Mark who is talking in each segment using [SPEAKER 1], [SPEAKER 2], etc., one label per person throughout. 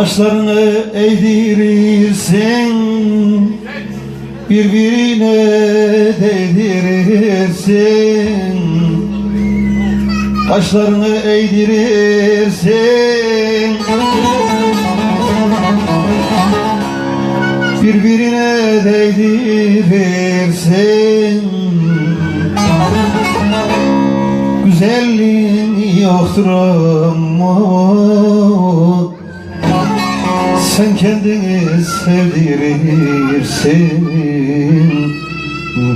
[SPEAKER 1] Kaşlarını eğdirirsin Birbirine değdirirsin Kaşlarını eğdirirsin Birbirine değdirirsin Güzelliğin yoktur ama Sen kendini sevdirirsin.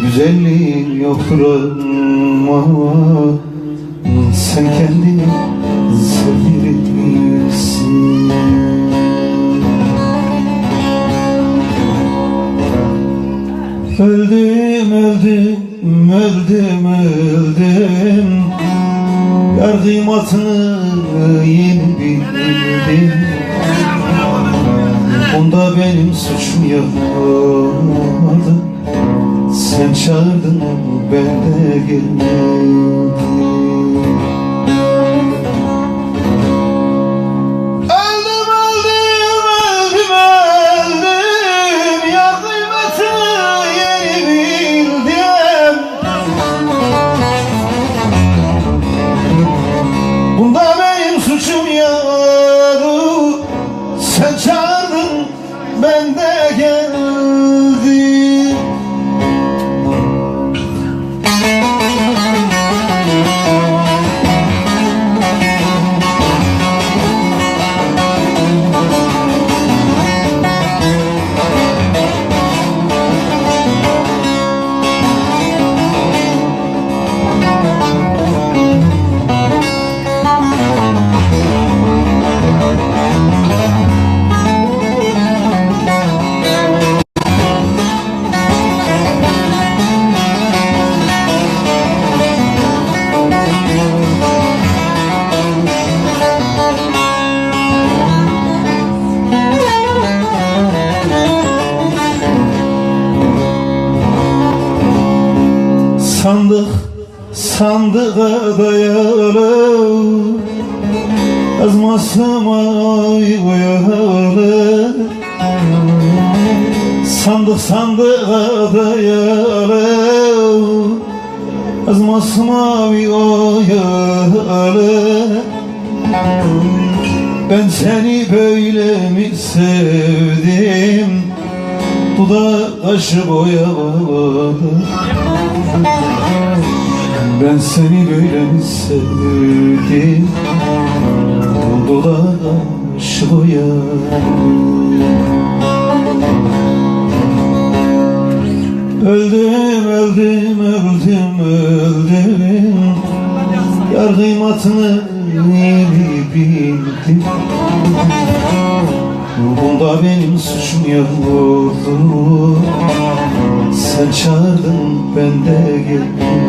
[SPEAKER 1] Güzelliğin yoktur ama Sen kendini sevdirirsin. Öldüm, öldüm, öldüm, öldüm. Yar kıymatını yeni bildim Bunda benim suçum yoktu Sen çağırdın ben de gelmedim ben Sandık sandığa dayalı. Yazmasım ay boyalı. Sandık sandığa dayalı. Yazmasım mavi oyalı Ben seni böyle mi sevdim Dudak kaşı boyalı ben seni böyle mi sevdim? Dolaş boya Öldüm, öldüm, öldüm, öldüm. Yar kıymatını bildim Bunda benim suçum yoktu. Sen çağırdın ben de geldim